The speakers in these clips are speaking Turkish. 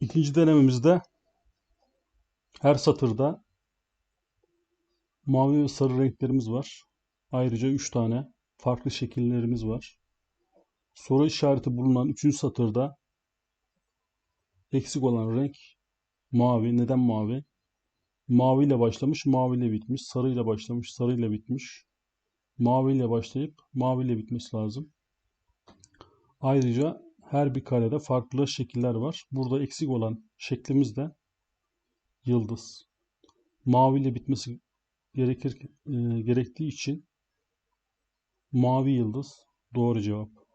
İkinci denememizde her satırda mavi ve sarı renklerimiz var. Ayrıca 3 tane farklı şekillerimiz var. Soru işareti bulunan 3. satırda eksik olan renk mavi. Neden mavi? Mavi ile başlamış, mavi ile bitmiş. Sarı ile başlamış, sarı ile bitmiş. Mavi ile başlayıp mavi ile bitmesi lazım. Ayrıca her bir karede farklı şekiller var. Burada eksik olan şeklimiz de yıldız. Mavi ile bitmesi gerekir e, gerektiği için mavi yıldız doğru cevap.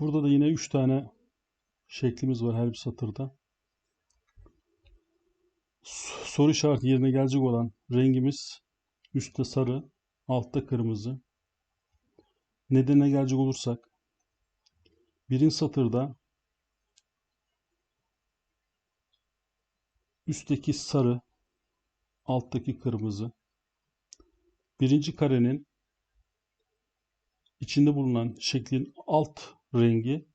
Burada da yine 3 tane şeklimiz var her bir satırda. Soru işareti yerine gelecek olan rengimiz üstte sarı, altta kırmızı. Nedene gelecek olursak birinci satırda üstteki sarı, alttaki kırmızı. Birinci karenin içinde bulunan şeklin alt rengi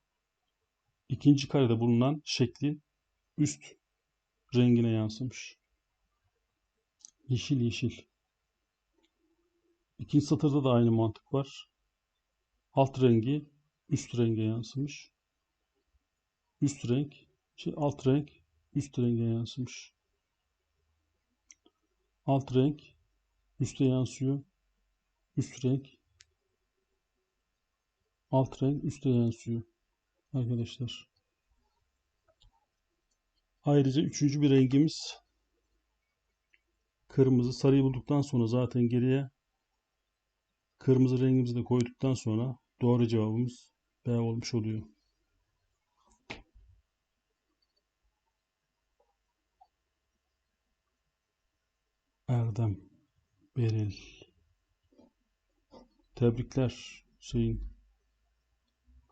ikinci karede bulunan şeklin üst rengine yansımış. Yeşil yeşil. İkinci satırda da aynı mantık var. Alt rengi üst renge yansımış. Üst renk, şey alt renk üst renge yansımış. Alt renk üste yansıyor. Üst renk alt renk üste yansıyor. Arkadaşlar. Ayrıca üçüncü bir rengimiz kırmızı. Sarıyı bulduktan sonra zaten geriye kırmızı rengimizi de koyduktan sonra doğru cevabımız B olmuş oluyor. Erdem Beril Tebrikler Hüseyin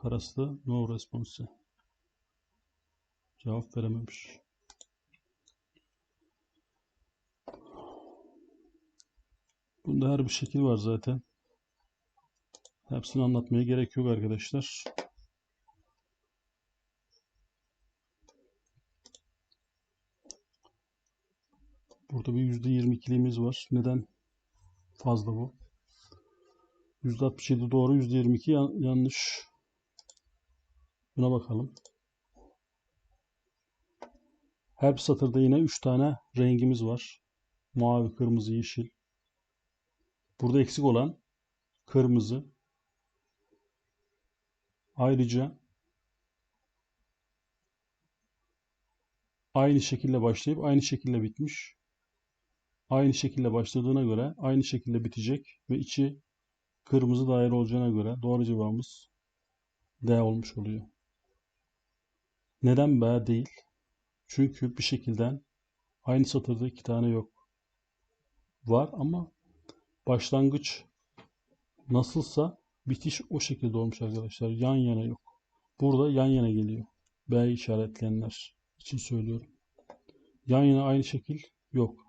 Karaslı no response Cevap verememiş. Bunda her bir şekil var zaten. Hepsini anlatmaya gerek yok arkadaşlar. Burada bir %22'liğimiz var. Neden fazla bu? %67 doğru, %22 yanlış. Buna bakalım. Her bir satırda yine 3 tane rengimiz var. Mavi, kırmızı, yeşil. Burada eksik olan kırmızı. Ayrıca aynı şekilde başlayıp aynı şekilde bitmiş. Aynı şekilde başladığına göre aynı şekilde bitecek ve içi kırmızı daire olacağına göre doğru cevabımız D olmuş oluyor. Neden B değil? Çünkü bir şekilden aynı satırda iki tane yok. Var ama başlangıç nasılsa bitiş o şekilde olmuş arkadaşlar. Yan yana yok. Burada yan yana geliyor. B işaretleyenler için söylüyorum. Yan yana aynı şekil yok.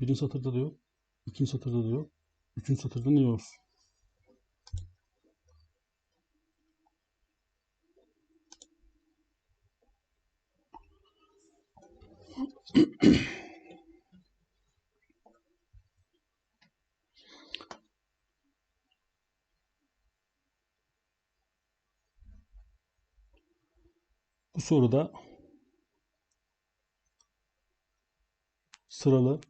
Birinci satırda da yok. ikinci satırda da yok. Üçüncü satırda ne olsun? Bu soruda sıralı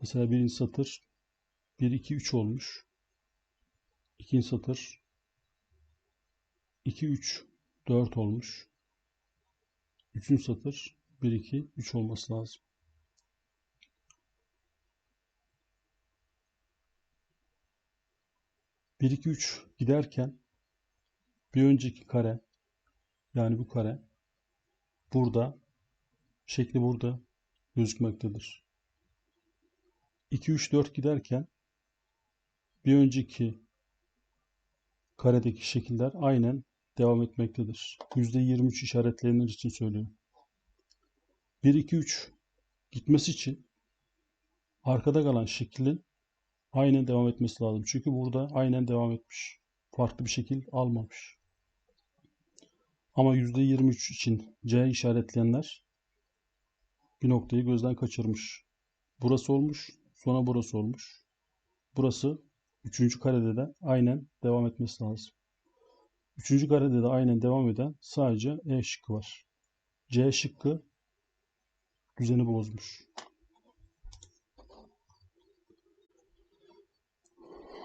mesela birinci satır 1 2 3 olmuş. İkinci satır 2 3 4 olmuş. Üçüncü satır 1 2 3 olması lazım. Bir iki üç giderken bir önceki kare yani bu kare burada şekli burada gözükmektedir. 2 3 4 giderken bir önceki karedeki şekiller aynen devam etmektedir. %23 işaretleyenler için söylüyorum. 1, 2, 3 gitmesi için arkada kalan şeklin aynen devam etmesi lazım. Çünkü burada aynen devam etmiş. Farklı bir şekil almamış. Ama %23 için C işaretleyenler bir noktayı gözden kaçırmış. Burası olmuş, sonra burası olmuş. Burası üçüncü karede de aynen devam etmesi lazım. Üçüncü karede de aynen devam eden sadece E şıkkı var. C şıkkı düzeni bozmuş.